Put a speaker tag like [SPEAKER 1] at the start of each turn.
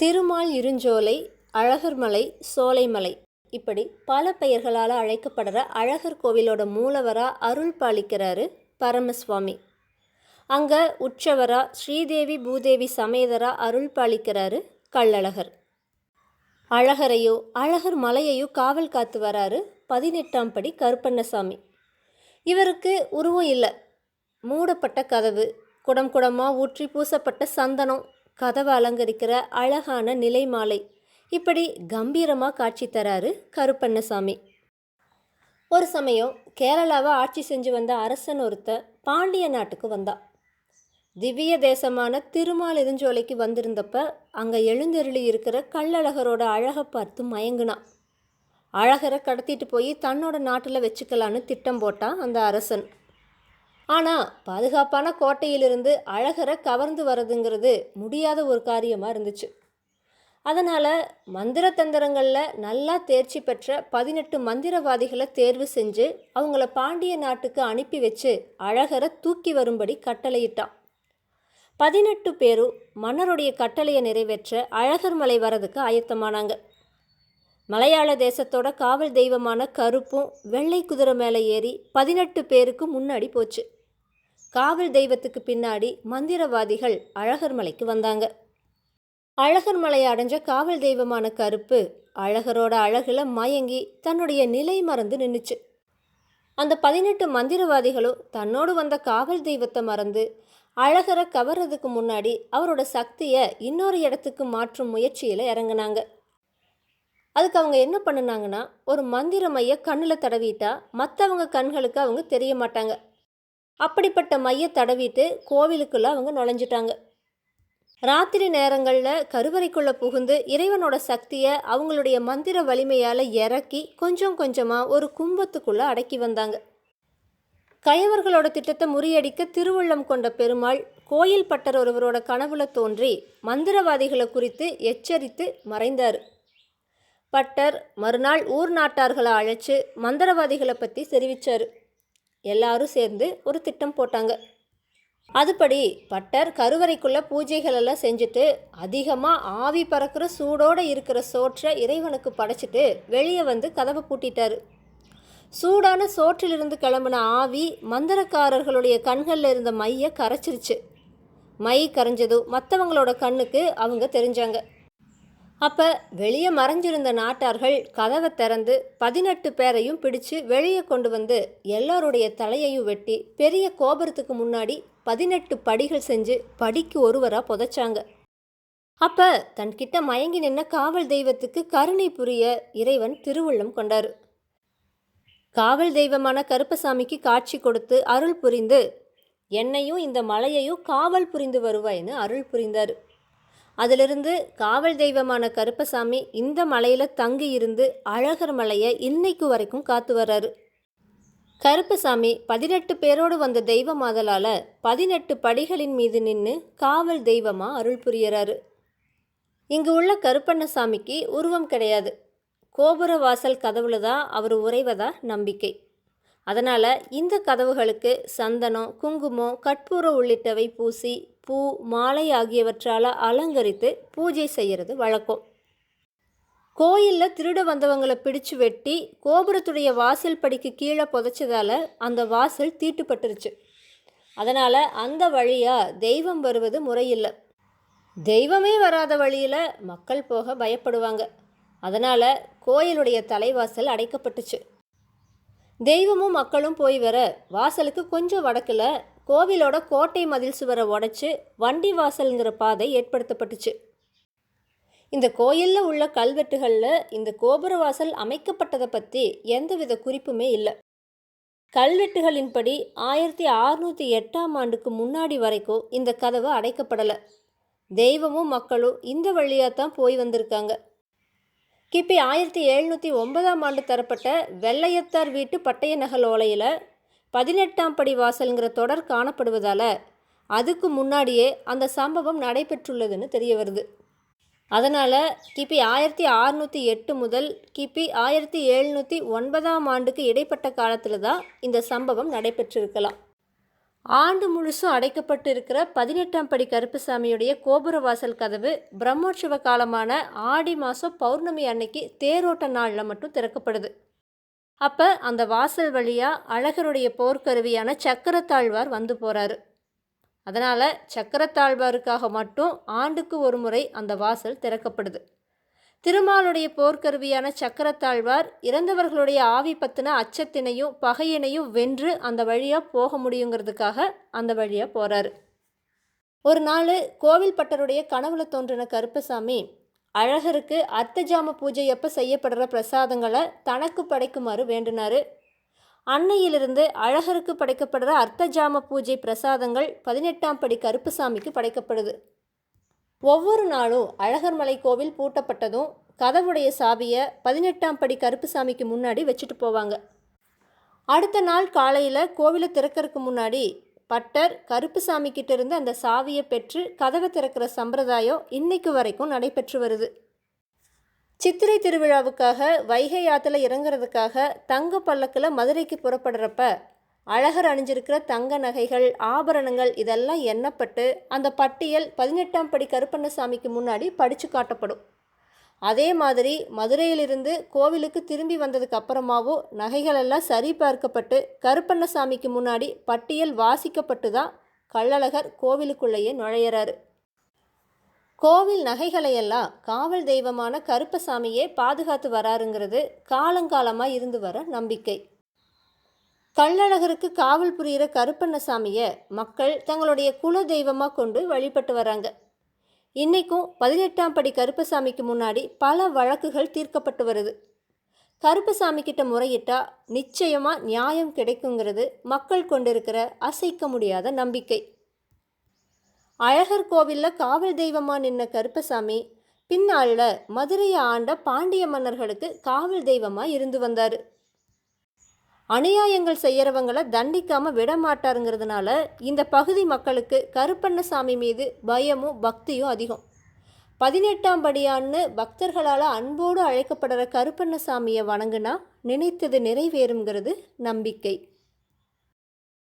[SPEAKER 1] திருமால் இருஞ்சோலை அழகர்மலை சோலைமலை இப்படி பல பெயர்களால் அழைக்கப்படுற அழகர் கோவிலோட மூலவராக அருள் பாலிக்கிறாரு பரமசுவாமி. அங்கே உற்சவரா ஸ்ரீதேவி பூதேவி சமேதரா அருள் பாலிக்கிறாரு கள்ளழகர். அழகரையோ அழகர் மலையையோ காவல் காத்து வராரு பதினெட்டாம் படி கருப்பண்ணசாமி. இவருக்கு உருவம் இல்லை. மூடப்பட்ட கதவு குடம் குடமாக ஊற்றி பூசப்பட்ட சந்தனம் கதவை அலங்கரிக்கிற அழகான நிலை மாலை இப்படி கம்பீரமாக காட்சி தராரு கருப்பண்ணசாமி. ஒரு சமயம் கேரளாவை ஆட்சி செஞ்சு வந்த அரசன் ஒருத்த பாண்டிய நாட்டுக்கு வந்தான் திவ்ய தேசமான திருமால் இருஞ்சோலைக்கு வந்திருந்தப்ப அங்கே எழுந்தருளி இருக்கிற கள்ளழகரோட அழகை பார்த்து மயங்குனான் அழகரை கடத்திட்டு போய் தன்னோட நாட்டில் வச்சுக்கலான்னு திட்டம் போட்டான் அந்த அரசன். ஆனால் பாதுகாப்பான கோட்டையிலிருந்து அழகரை கவர்ந்து வர்றதுங்கிறது முடியாத ஒரு காரியமாக இருந்துச்சு. அதனால் மந்திர தந்திரங்களில் நல்லா தேர்ச்சி பெற்ற பதினெட்டு மந்திரவாதிகளை தேர்வு செஞ்சு அவங்கள பாண்டிய நாட்டுக்கு அனுப்பி வச்சு அழகரை தூக்கி வரும்படி கட்டளையிட்டான். பதினெட்டு பேரும் மன்னருடைய கட்டளையை நிறைவேற்ற அழகர் மலை வரதுக்கு ஆயத்தமானாங்க. மலையாள தேசத்தோட காவல் தெய்வமான கருப்பும் வெள்ளை குதிரை மேலே ஏறி பதினெட்டு பேருக்கு முன்னாடி போச்சு. காவல் தெய்வத்துக்கு பின்னாடி மந்திரவாதிகள் அழகர் மலைக்கு வந்தாங்க. அழகர் மலை அடைஞ்ச காவல் தெய்வமான கருப்பு அழகரோட அழகில் மயங்கி தன்னுடைய நிலை மறந்து நின்றுச்சு அந்த பதினெட்டு மந்திரவாதிகளும் தன்னோடு வந்த காவல் தெய்வத்தை மறந்து அழகரை கவர்றதுக்கு முன்னாடி அவரோட சக்தியை இன்னொரு இடத்துக்கு மாற்றும் முயற்சியில் இறங்குனாங்க. அதுக்கு அவங்க என்ன பண்ணுனாங்கன்னா ஒரு மந்திரமைய கண்ணில் தடவிட்டா மற்றவங்க கண்களுக்கு அவங்க தெரிய மாட்டாங்க. அப்படிப்பட்ட மைய தடவிட்டு கோவிலுக்குள்ளே அவங்க நுழைஞ்சிட்டாங்க. ராத்திரி நேரங்களில் கருவறைக்குள்ளே புகுந்து இறைவனோட சக்தியை அவங்களுடைய மந்திர வலிமையால் இறக்கி கொஞ்சம் கொஞ்சமாக ஒரு கும்பத்துக்குள்ளே அடக்கி வந்தாங்க. கயவர்களோட திட்டத்தை முறியடிக்க திருவுள்ளம் கொண்ட பெருமாள் கோயில் பட்டர் ஒருவரோட கனவுல தோன்றி மந்திரவாதிகளை குறித்து எச்சரித்து மறைந்தார். பட்டர் மறுநாள் ஊர் நாட்டார்களை அழைச்சு மந்திரவாதிகளை பற்றி தெரிவித்தார் எல்லாரும் சேர்ந்து ஒரு திட்டம் போட்டாங்க. அதுபடி பட்டர் கருவறைக்குள்ளே பூஜைகள் எல்லாம் செஞ்சுட்டு அதிகமாக ஆவி பறக்கிற சூடோடு இருக்கிற சோற்றை இறைவனுக்கு படைச்சிட்டு வெளியே வந்து கதவை பூட்டிட்டாரு. சூடான சோற்றிலிருந்து கிளம்பின ஆவி மந்திரக்காரர்களுடைய கண்களில் இருந்த மையை கரைச்சிருச்சு. மை கரைஞ்சதும் மற்றவங்களோட கண்ணுக்கு அவங்க தெரிஞ்சாங்க. அப்போ வெளியே மறைஞ்சிருந்த நாட்டார்கள் கதவை திறந்து பதினெட்டு பேரையும் பிடிச்சு வெளியே கொண்டு வந்து எல்லாருடைய தலையையும் வெட்டி பெரிய கோபுரத்துக்கு முன்னாடி பதினெட்டு படிகள் செஞ்சு படிக்கு ஒருவராக புதைச்சாங்க. அப்போ தன்கிட்ட மயங்கி நின்ன காவல் தெய்வத்துக்கு கருணை புரிய இறைவன் திருவுள்ளம் கொண்டார். காவல் தெய்வமான கருப்பசாமிக்கு காட்சி கொடுத்து அருள் புரிந்து என்னையும் இந்த மலையையும் காவல் புரிந்து வருவாய்னு அருள் புரிந்தார். அதிலிருந்து காவல் தெய்வமான கருப்பசாமி இந்த மலையில் தங்கி இருந்து அழகர் மலையை இன்னைக்கு வரைக்கும் காத்து வர்றாரு. கருப்பசாமி பதினெட்டு பேரோடு வந்த தெய்வம் ஆதலால் பதினெட்டு படிகளின் மீது நின்று காவல் தெய்வமாக அருள் புரியறாரு. இங்கு உள்ள கருப்பண்ணசாமிக்கு உருவம் கிடையாது. கோபுர வாசல் கதவுல தான் அவர் உறைவதா நம்பிக்கை. அதனால் இந்த கதவுகளுக்கு சந்தனம் குங்குமம் கற்பூரம் உள்ளிட்டவை பூசி பூ மாலை ஆகியவற்றால் அலங்கரித்து பூஜை செய்கிறது வழக்கம். கோயிலில் திருட வந்தவங்களை பிடிச்சு வெட்டி கோபுரத்துடைய வாசல் படிக்கு கீழே புதைச்சதால் அந்த வாசல் தீட்டுப்பட்டுருச்சு. அதனால் அந்த வழியாக தெய்வம் வருவது முறையில்லை. தெய்வமே வராத வழியில் மக்கள் போக பயப்படுவாங்க. அதனால் கோயிலுடைய தலைவாசல் அடைக்கப்பட்டுச்சு. தெய்வமும் மக்களும் போய் வர வாசலுக்கு கொஞ்சம் வடக்கில் கோவிலோட கோட்டை மதில் சுவரை உடைச்சு வண்டி வாசல்ங்கிற பாதை ஏற்படுத்தப்பட்டுச்சு. இந்த கோயிலில் உள்ள கல்வெட்டுகளில் இந்த கோபுர வாசல் அமைக்கப்பட்டதை பற்றி எந்தவித குறிப்புமே இல்லை. கல்வெட்டுகளின்படி ஆயிரத்தி அறுநூற்றி எட்டாம் ஆண்டுக்கு முன்னாடி வரைக்கும் இந்த கதவு அடைக்கப்படலை. தெய்வமும் மக்களும் இந்த வழியாக தான் போய் வந்திருக்காங்க. கிபி ஆயிரத்தி எழுநூற்றி ஒன்பதாம் ஆண்டு தரப்பட்ட வெள்ளையத்தார் வீட்டு பட்டய நகல் ஓலையில் பதினெட்டாம் படி வாசல்ங்கிற தொடர் காணப்படுவதால் அதுக்கு முன்னாடியே அந்த சம்பவம் நடைபெற்றுள்ளதுன்னு தெரிய வருது. அதனால் கிபி ஆயிரத்தி அறுநூற்றி எட்டு முதல் கிபி ஆயிரத்தி எழுநூற்றி ஒன்பதாம் ஆண்டுக்கு இடைப்பட்ட காலத்தில் தான் இந்த சம்பவம் நடைபெற்றிருக்கலாம். ஆண்டு முழுசும் அடைக்கப்பட்டு இருக்கிற பதினெட்டாம் படி கருப்புசாமியுடைய கோபுர வாசல் கதவு பிரம்மோற்சவ காலமான ஆடி மாதம் பௌர்ணமி அன்னைக்கு தேரோட்ட நாளில் மட்டும் திறக்கப்படுது. அப்போ அந்த வாசல் வழியாக அழகருடைய போர்க்கருவியான சக்கரத்தாழ்வார் வந்து போகிறாரு அதனால் சக்கரத்தாழ்வாருக்காக மட்டும் ஆண்டுக்கு ஒரு முறை அந்த வாசல் திறக்கப்படுது. திருமாலுடைய போர்க்கருவியான சக்கரத்தாழ்வார் இறந்தவர்களுடைய ஆவி பத்தின அச்சத்தினையும் பகையினையும் வென்று அந்த வழியாக போக முடியுங்கிறதுக்காக அந்த வழியாக போகிறாரு ஒரு நாள் கோவில்பட்டருடைய கனவுல தோன்றின கருப்பசாமி அழகருக்கு அர்த்தஜாம பூஜை அப்போ செய்யப்படுற பிரசாதங்களை தனக்கு படைக்குமாறு வேண்டினார். அன்னையிலிருந்து அழகருக்கு படைக்கப்படுற அர்த்தஜாம பூஜை பிரசாதங்கள் பதினெட்டாம் படி கருப்புசாமிக்கு படைக்கப்படுது. ஒவ்வொரு நாளும் அழகர்மலை கோவில் பூட்டப்பட்டதும் கதவுடைய சாவியை பதினெட்டாம் படி கருப்புசாமிக்கு முன்னாடி வச்சுட்டு போவாங்க. அடுத்த நாள் காலையில் கோவிலை திறக்கறதுக்கு முன்னாடி பட்டர் கருப்புசாமி கிட்ட இருந்து அந்த சாவியை பெற்று கதவை திறக்கிற சம்பிரதாயம் இன்னைக்கு வரைக்கும் நடைபெற்று வருது. சித்திரை திருவிழாவுக்காக வைகை ஆற்றுல இறங்குறதுக்காக தங்க பல்லக்கில் மதுரைக்கு புறப்படுறப்ப அழகர் அணிஞ்சிருக்கிற தங்க நகைகள் ஆபரணங்கள் இதெல்லாம் எண்ணப்பட்டு அந்த பட்டியல் பதினெட்டாம் படி கருப்பண்ணசாமிக்கு முன்னாடி படித்து காட்டப்படும். அதே மாதிரி மதுரையிலிருந்து கோவிலுக்கு திரும்பி வந்ததுக்கு அப்புறமாவோ நகைகளெல்லாம் சரி பார்க்கப்பட்டு கருப்பண்ணசாமிக்கு முன்னாடி பட்டியல் வாசிக்கப்பட்டு தான் கள்ளழகர் கோவிலுக்குள்ளேயே நுழையிறாரு. கோவில் நகைகளையெல்லாம் காவல் தெய்வமான கருப்பசாமியே பாதுகாத்து வராருங்கிறது காலங்காலமாக இருந்து வர நம்பிக்கை. கள்ளழகருக்கு காவல் புரிகிற கருப்பண்ணசாமியை மக்கள் தங்களுடைய குல தெய்வமாக கொண்டு வழிபட்டு வராங்க. இன்றைக்கும் பதினெட்டாம் படி கருப்பசாமிக்கு முன்னாடி பல வழக்குகள் தீர்க்கப்பட்டு வருது. கருப்பசாமி கிட்ட முறையிட்டா நிச்சயமாக நியாயம் கிடைக்குங்கிறது மக்கள் கொண்டிருக்கிற அசைக்க முடியாத நம்பிக்கை. அழகர் கோவிலில் காவல் தெய்வமாக நின்ன கருப்பசாமி பின்னாளில் மதுரையை ஆண்ட பாண்டிய மன்னர்களுக்கு காவல் தெய்வமாக இருந்து வந்தார். அநியாயங்கள் செய்கிறவங்களை தண்டிக்காமல் விட மாட்டாருங்கிறதுனால இந்த பகுதி மக்களுக்கு கருப்பண்ணசாமி மீது பயமும் பக்தியும் அதிகம். பதினெட்டாம் படியான்னு பக்தர்களால் அன்போடு அழைக்கப்படுற கருப்பண்ணசாமியை வணங்குனா நினைத்தது நிறைவேறுங்கிறது நம்பிக்கை.